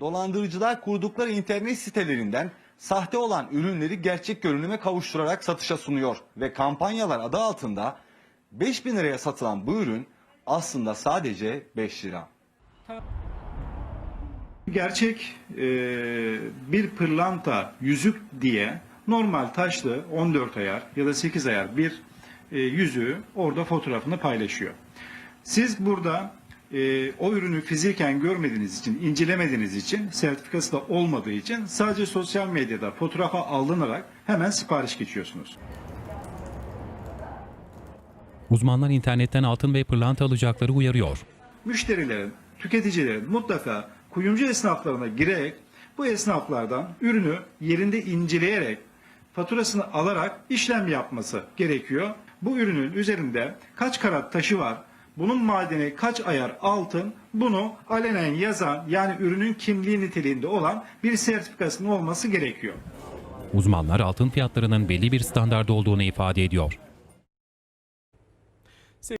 Dolandırıcılar kurdukları internet sitelerinden sahte olan ürünleri gerçek görünüme kavuşturarak satışa sunuyor ve kampanyalar adı altında 5000 liraya satılan bu ürün aslında sadece 5 lira. Gerçek e, bir pırlanta yüzük diye normal taşlı 14 ayar ya da 8 ayar bir e, yüzüğü orada fotoğrafını paylaşıyor. Siz burada e, o ürünü fiziken görmediğiniz için, incelemediğiniz için, sertifikası da olmadığı için sadece sosyal medyada fotoğrafa alınarak hemen sipariş geçiyorsunuz. Uzmanlar internetten altın ve pırlanta alacakları uyarıyor. müşterilerin, tüketicilerin mutlaka kuyumcu esnaflarına girerek bu esnaflardan ürünü yerinde inceleyerek faturasını alarak işlem yapması gerekiyor. Bu ürünün üzerinde kaç karat taşı var, bunun madeni kaç ayar altın, bunu alenen yazan yani ürünün kimliği niteliğinde olan bir sertifikasının olması gerekiyor. Uzmanlar altın fiyatlarının belli bir standarda olduğunu ifade ediyor.